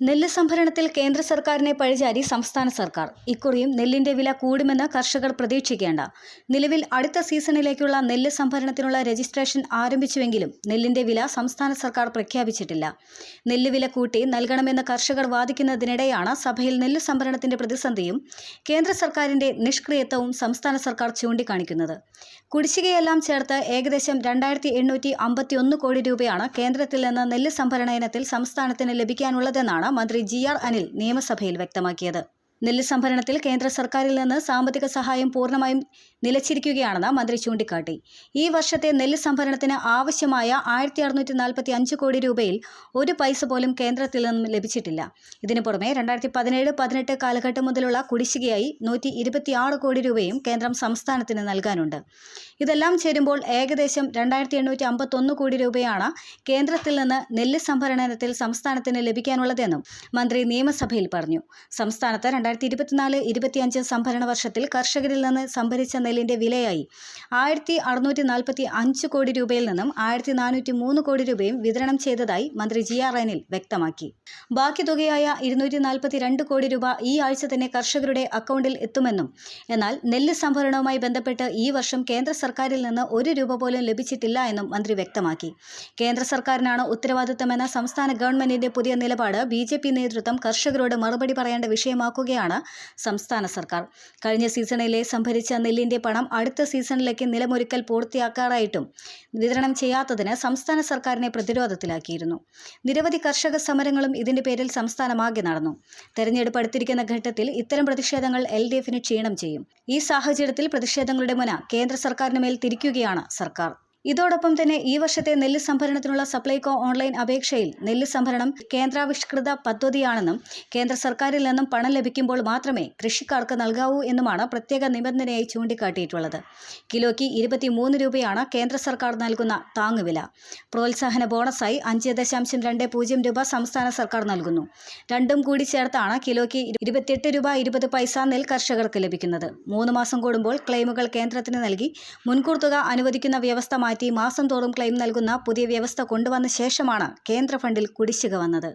നെല്ല് സംഭരണത്തിൽ കേന്ദ്ര സർക്കാരിനെ പഴിചാരി സംസ്ഥാന സർക്കാർ. ഇക്കുറിയും നെല്ലിന്റെ വില കൂടുമെന്ന് കർഷകർ പ്രതീക്ഷിക്കേണ്ട. നിലവിൽ അടുത്ത സീസണിലേക്കുള്ള നെല്ല് സംഭരണത്തിനുള്ള രജിസ്ട്രേഷൻ ആരംഭിച്ചുവെങ്കിലും നെല്ലിന്റെ വില സംസ്ഥാന സർക്കാർ പ്രഖ്യാപിച്ചിട്ടില്ല. നെല്ല് വില കൂട്ടി നൽകണമെന്ന് കർഷകർ വാദിക്കുന്നതിനിടെയാണ് സഭയിൽ നെല്ല് സംഭരണത്തിന്റെ പ്രതിസന്ധിയും കേന്ദ്ര സർക്കാരിന്റെ നിഷ്ക്രിയത്വവും സംസ്ഥാന സർക്കാർ ചൂണ്ടിക്കാണിക്കുന്നത്. കുടിശ്ശികയെല്ലാം ചേർത്ത് ഏകദേശം രണ്ടായിരത്തി എണ്ണൂറ്റി അമ്പത്തിയൊന്ന് കോടി രൂപയാണ് കേന്ദ്രത്തിൽ നിന്ന് നെല്ല് സംഭരണ ഇനത്തിൽ സംസ്ഥാനത്തിന് ലഭിക്കാനുള്ളതെന്നാണ് മന്ത്രി ജി ആർ അനിൽ നിയമസഭയിൽ വ്യക്തമാക്കിയത് നെല്ല് സംഭരണത്തിൽ കേന്ദ്ര സർക്കാരിൽ നിന്ന് സാമ്പത്തിക സഹായം പൂർണമായും നിലച്ചിരിക്കുകയാണെന്ന് മന്ത്രി ചൂണ്ടിക്കാട്ടി. ഈ വർഷത്തെ നെല്ല് സംഭരണത്തിന് ആവശ്യമായ ആയിരത്തി അറുന്നൂറ്റി നാൽപ്പത്തി അഞ്ച് കോടി രൂപയിൽ ഒരു പൈസ പോലും കേന്ദ്രത്തിൽ നിന്നും ലഭിച്ചിട്ടില്ല. ഇതിനു പുറമെ രണ്ടായിരത്തി പതിനേഴ് പതിനെട്ട് കാലഘട്ടം മുതലുള്ള കുടിശ്ശികയായി നൂറ്റി ഇരുപത്തിയാറ് കോടി രൂപയും കേന്ദ്രം സംസ്ഥാനത്തിന് നൽകാനുണ്ട്. ഇതെല്ലാം ചേരുമ്പോൾ ഏകദേശം രണ്ടായിരത്തി എണ്ണൂറ്റി അമ്പത്തൊന്ന് കോടി രൂപയാണ് കേന്ദ്രത്തിൽ നിന്ന് നെല്ല് സംഭരണത്തിൽ സംസ്ഥാനത്തിന് ലഭിക്കാനുള്ളതെന്നും മന്ത്രി നിയമസഭയിൽ പറഞ്ഞു. സംസ്ഥാനത്ത് രണ്ടായിരത്തി ഇരുപത്തിനാല് ഇരുപത്തിയഞ്ച് സംഭരണ വർഷത്തിൽ കർഷകരിൽ നിന്ന് സംഭരിച്ച നെല്ലിന്റെ വിലയായി. ആയിരത്തി അറുന്നൂറ്റി നാൽപ്പത്തി അഞ്ച് കോടി രൂപയിൽ നിന്നും ആയിരത്തി നാനൂറ്റി മൂന്ന് കോടി രൂപയും വിതരണം ചെയ്തതായി മന്ത്രി ജി ആർ അനിൽ വ്യക്തമാക്കി. ബാക്കി തുകയായ ഇരുന്നൂറ്റി നാൽപ്പത്തി രണ്ട് കോടി രൂപ ഈ ആഴ്ച തന്നെ കർഷകരുടെ അക്കൗണ്ടിൽ എത്തുമെന്നും എന്നാൽ നെല്ല് സംഭരണവുമായി ബന്ധപ്പെട്ട് ഈ വർഷം കേന്ദ്ര സർക്കാരിൽ നിന്ന് ഒരു രൂപ പോലും ലഭിച്ചിട്ടില്ല എന്നും മന്ത്രി വ്യക്തമാക്കി. കേന്ദ്ര സർക്കാരിനാണ് ഉത്തരവാദിത്തമെന്ന സംസ്ഥാന ഗവൺമെന്റിന്റെ പുതിയ നിലപാട് ബി നേതൃത്വം കർഷകരോട് മറുപടി പറയേണ്ട വിഷയമാക്കുകയാണ് സംസ്ഥാന സർക്കാർ. കഴിഞ്ഞ സീസണിലെ സംഭരിച്ച നെല്ലിന്റെ പണം അടുത്ത സീസണിലേക്ക് നിലമൊരുക്കൽ പൂർത്തിയാക്കാറായിട്ടും വിതരണം ചെയ്യാത്തതിന് സംസ്ഥാന സർക്കാരിനെ പ്രതിരോധത്തിലാക്കിയിരുന്നു. നിരവധി കർഷക സമരങ്ങളും ഇതിന്റെ പേരിൽ സംസ്ഥാനമാകെ നടന്നു. തെരഞ്ഞെടുപ്പ് അടുത്തിരിക്കുന്ന ഘട്ടത്തിൽ ഇത്തരം പ്രതിഷേധങ്ങൾ എൽ ഡി എഫിന് ക്ഷീണം ചെയ്യും. ഈ സാഹചര്യത്തിൽ പ്രതിഷേധങ്ങളുടെ മുന കേന്ദ്ര സർക്കാരിന് മേൽ തിരിക്കുകയാണ് സർക്കാർ. ഇതോടൊപ്പം തന്നെ ഈ വർഷത്തെ നെല്ല് സംഭരണത്തിനുള്ള സപ്ലൈകോ ഓൺലൈൻ അപേക്ഷയിൽ നെല്ല് സംഭരണം കേന്ദ്രാവിഷ്കൃത പദ്ധതിയാണെന്നും കേന്ദ്ര സർക്കാരിൽ നിന്നും പണം ലഭിക്കുമ്പോൾ മാത്രമേ കൃഷിക്കാർക്ക് നൽകാവൂ എന്നുമാണ് പ്രത്യേക നിബന്ധനയായി ചൂണ്ടിക്കാട്ടിയിട്ടുള്ളത്. കിലോയ്ക്ക് ഇരുപത്തിമൂന്ന് രൂപയാണ് കേന്ദ്ര സർക്കാർ നൽകുന്ന താങ്ങുവില പ്രോത്സാഹന ബോണസായി അഞ്ച് ദശാംശം രണ്ട് പൂജ്യം രൂപ സംസ്ഥാന സർക്കാർ നൽകുന്നു. രണ്ടും കൂടി ചേർത്താണ് കിലോയ്ക്ക് ഇരുപത്തിയെട്ട് രൂപ ഇരുപത് പൈസ നെൽ കർഷകർക്ക് ലഭിക്കുന്നത്. മൂന്ന് മാസം കൂടുമ്പോൾ ക്ലെയിമുകൾ കേന്ദ്രത്തിന് നൽകി മുൻകൂർ തുക അനുവദിക്കുന്ന വ്യവസ്ഥ മാറ്റി മാസം തോറും ക്ലെയിം നൽകുന്ന പുതിയ വ്യവസ്ഥ കൊണ്ടുവന്ന ശേഷമാണ് കേന്ദ്ര ഫണ്ടിൽ കുടിശ്ശിക വന്നത്